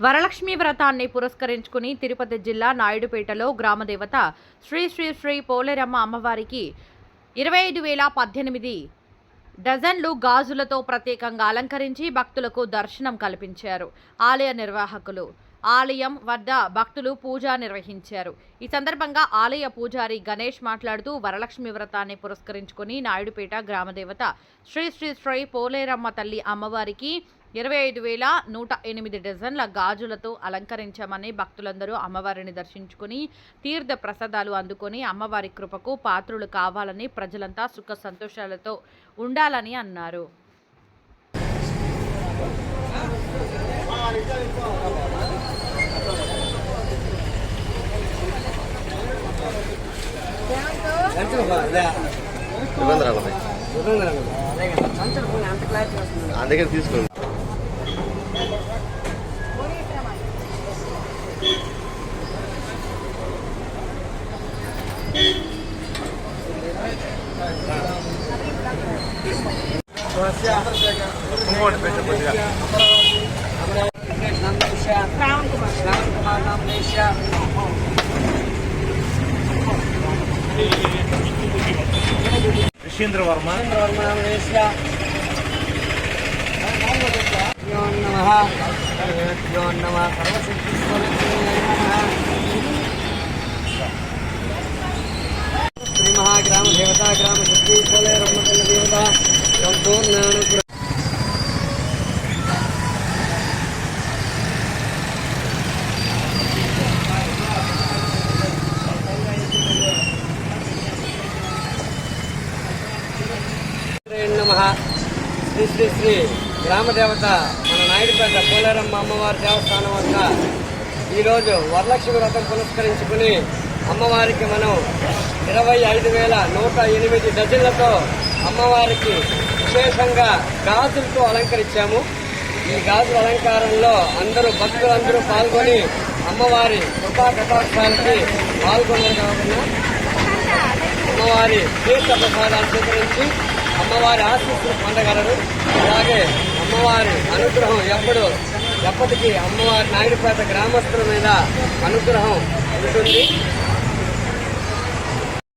వరలక్ష్మి వ్రతాన్ని పురస్కరించుకుని తిరుపతి జిల్లా నాయుడుపేటలో గ్రామదేవత శ్రీ శ్రీ శ్రీ పోలేరమ్మ అమ్మవారికి ఇరవై ఐదు వేల పద్దెనిమిది డజన్లు గాజులతో ప్రత్యేకంగా అలంకరించి భక్తులకు దర్శనం కల్పించారు. ఆలయ నిర్వాహకులు ఆలయం వద్ద భక్తులు పూజ నిర్వహించారు. ఈ సందర్భంగా ఆలయ పూజారి గణేష్ మాట్లాడుతూ వరలక్ష్మి వ్రతాన్ని పురస్కరించుకుని నాయుడుపేట గ్రామదేవత శ్రీ శ్రీ శ్రీ పోలేరమ్మ తల్లి అమ్మవారికి ఇరవై ఐదు వేల నూట ఎనిమిది డజన్ల గాజులతో అలంకరించామని భక్తులందరూ అమ్మవారిని దర్శించుకుని తీర్థ ప్రసాదాలు అందుకొని అమ్మవారి కృపకు పాత్రులు కావాలని ప్రజలంతా సుఖ సంతోషాలతో ఉండాలని అన్నారు. ఇబ్బంది రాకుండా అందుకే తీసుకోండి ఇంకోటి పెట్టు కొద్దిగా ఋషీంద్ర నమ. శ్రీ శ్రీ శ్రీ గ్రామదేవత మన నాయుడుపేట పోలేరమ్మ అమ్మవారి దేవస్థానం వద్ద ఈరోజు వరలక్ష్మి వ్రతం పురస్కరించుకుని అమ్మవారికి మనం ఇరవై ఐదు వేల నూట ఎనిమిది డజన్లతో అమ్మవారికి విశేషంగా గాజులతో అలంకరించాము. ఈ గాజుల అలంకారంలో అందరూ భక్తులందరూ పాల్గొని అమ్మవారి కృపా కటాక్షాలకి పాల్గొన్నారు కావున అమ్మవారి తీర్థ ప్రసాదాలు స్వీకరించి అమ్మవారి ఆశీస్సులు పొందగలరు. అలాగే అమ్మవారి అనుగ్రహం ఎప్పుడు ఎప్పటికీ అమ్మవారి నాయుడుపేట గ్రామస్తుల మీద అనుగ్రహం ఉంటుంది.